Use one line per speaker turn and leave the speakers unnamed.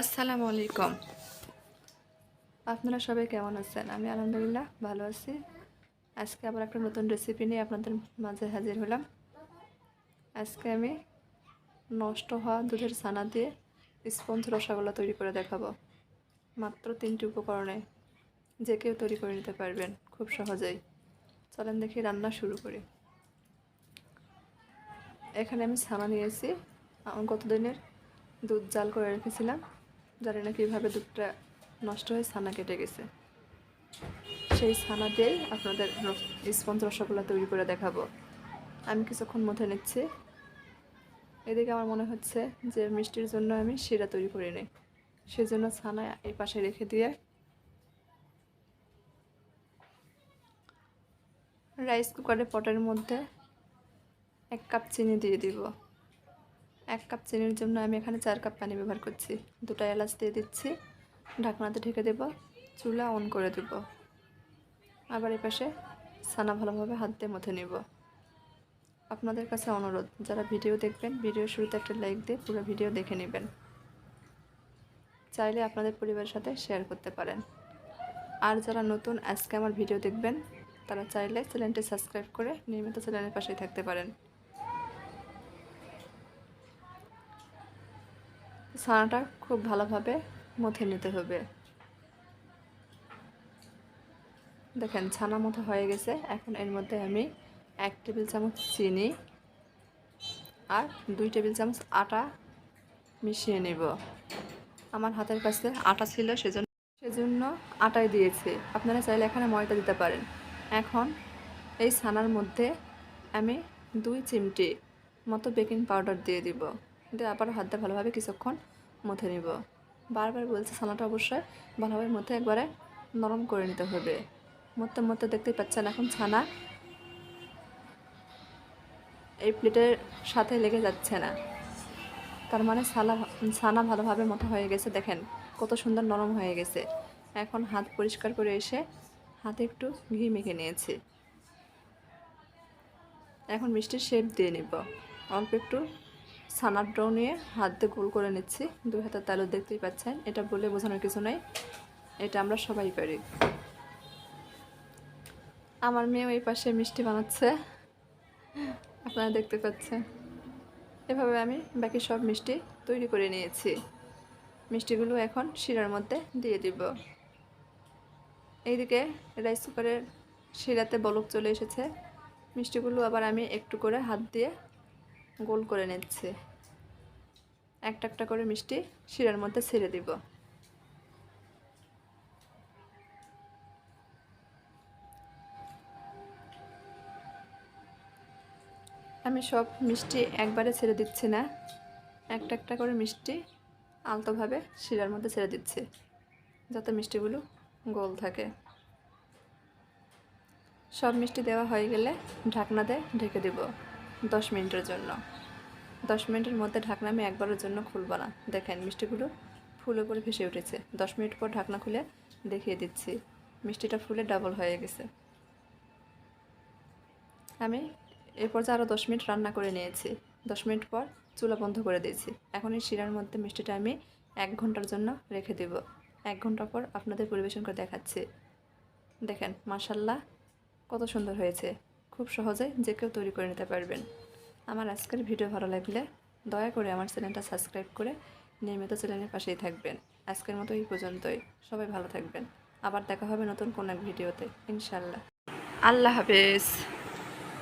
আসসালামু আলাইকুম। আপনারা সবাই কেমন আছেন? আমি আলহামদুলিল্লাহ ভালো আছি। আজকে আবার একটা নতুন রেসিপি নিয়ে আপনাদের মাঝে হাজির হলাম। আজকে আমি নষ্ট হওয়া দুধের ছানা দিয়ে স্পঞ্জ রসগোল্লা তৈরি করে দেখাবো। মাত্র তিনটি উপকরণে যে কেউ তৈরি করে নিতে পারবেন খুব সহজেই। চলেন দেখি রান্না শুরু করি। এখানে আমি ছানা নিয়েছি। আমার গতদিনের দুধ জাল করে রেখেছিলাম। জানি না কীভাবে দুধটা নষ্ট হয়ে ছানা কেটে গেছে। সেই ছানা দিয়েই আপনাদের স্পঞ্জ রসগোল্লা তৈরি করে দেখাবো। আমি কিছুক্ষণ মধ্যে নিচ্ছি। এদিকে আমার মনে হচ্ছে যে মিষ্টির জন্য আমি শিরা তৈরি করে নিই। সেই জন্য ছানা এই পাশে রেখে দিয়ে রাইস কুকারের পটের মধ্যে এক কাপ চিনি দিয়ে দিব। এক কাপ চিনির জন্য আমি এখানে চার কাপ পানি ব্যবহার করছি। দুটো এলাচ দিয়ে দিচ্ছি। ঢাকনাতে ঢেকে দেব। চুলা অন করে দেব। আবার এ পাশে ছানা ভালোভাবে হাত দিয়ে মথে নেব। আপনাদের কাছে অনুরোধ, যারা ভিডিও দেখবেন ভিডিও শুরুতে একটা লাইক দিয়ে পুরো ভিডিও দেখে নেবেন। চাইলে আপনাদের পরিবারের সাথে শেয়ার করতে পারেন। আর যারা নতুন, আজকে আমার ভিডিও দেখবেন, তারা চাইলে চ্যানেলটি সাবস্ক্রাইব করে নিয়মিত চ্যানেলের পাশেই থাকতে পারেন। ছানাটা খুব ভালোভাবে মথে নিতে হবে। দেখেন, ছানা মতো হয়ে গেছে। এখন এর মধ্যে আমি এক টেবিল চামচ চিনি আর দুই টেবিল চামচ আটা মিশিয়ে নেব। আমার হাতের কাছে আটা ছিল, সেজন্য সেজন্য আটাই দিয়েছি। আপনারা চাইলে এখানে ময়দা দিতে পারেন। এখন এই ছানার মধ্যে আমি দুই চিমটি মতো বেকিং পাউডার দিয়ে দিব। দিয়ে আবার হাতটা ভালোভাবে কিছুক্ষণ মথে নিব। বারবার বলছে ছানাটা অবশ্যই ভালোভাবে মধ্যে একবারে নরম করে নিতে হবে। মধ্যে মধ্যে দেখতেই পাচ্ছেন এখন ছানা এই প্লেটের সাথে লেগে যাচ্ছে না। তার মানে ছানা ছানা ভালোভাবে মতো হয়ে গেছে, দেখেন কত সুন্দর নরম হয়ে গেছে। এখন হাত পরিষ্কার করে এসে হাতে একটু ঘি মেখে নিয়েছি। এখন মিষ্টির শেপ দিয়ে নিব। অল্প একটু ছানার ডো নিয়ে হাত দিয়ে গোল করে নিচ্ছি। দুই হাতের তালু দেখতেই পাচ্ছেন, এটা বলে বোঝানোর কিছু নেই। এটা আমরা সবাই পারি। আমার মেয়ে ওই পাশে মিষ্টি বানাচ্ছে। আপনারা দেখতে পাচ্ছেন। এভাবে আমি বাকি সব মিষ্টি তৈরি করে নিয়েছি। মিষ্টিগুলো এখন শিরার মধ্যে দিয়ে দিব। এইদিকে রাইস কুকারের শিরাতে বলক চলে এসেছে। মিষ্টিগুলো আবার আমি একটু করে হাত দিয়ে গোল করে নিচ্ছে। একটা একটা করে মিষ্টি শিরার মধ্যে ছেড়ে দিব। আমি সব মিষ্টি একবারে ছেড়ে দিচ্ছি না। একটা একটা করে মিষ্টি আলতোভাবে শিরার মধ্যে ছেড়ে দিচ্ছি, যাতে মিষ্টিগুলো গোল থাকে। সব মিষ্টি দেওয়া হয়ে গেলে ঢাকনা দিয়ে ঢেকে দেব। দশ মিনিটের জন্য। দশ মিনিটের মধ্যে ঢাকনা আমি একবারের জন্য খুলব না। দেখেন, মিষ্টিগুলো ফুলে করে ভেসে উঠেছে। দশ মিনিট পর ঢাকনা খুলে দেখিয়ে দিচ্ছি। মিষ্টিটা ফুলে ডাবল হয়ে গেছে। আমি এরপর যে আরও দশ মিনিট রান্না করে নিয়েছি, দশ মিনিট পর চুলা বন্ধ করে দিয়েছি। এখন এই শিরার মধ্যে মিষ্টিটা আমি এক ঘণ্টার জন্য রেখে দেব। এক ঘণ্টা পর আপনাদের পরিবেশন করে দেখাচ্ছি। দেখেন মাসাল্লাহ কত সুন্দর হয়েছে। খুব সহজে যে কেউ তৈরি করে নিতে পারবেন। আমার আজকের ভিডিও ভালো লাগলে দয়া করে আমার চ্যানেলটা সাবস্ক্রাইব করে নিয়মিত চ্যানেলের পাশেই থাকবেন। আজকের মতো এই পর্যন্তই। সবাই ভালো থাকবেন। আবার দেখা হবে নতুন কোনো এক ভিডিওতে। ইনশাল্লাহ আল্লাহ হাফেজ।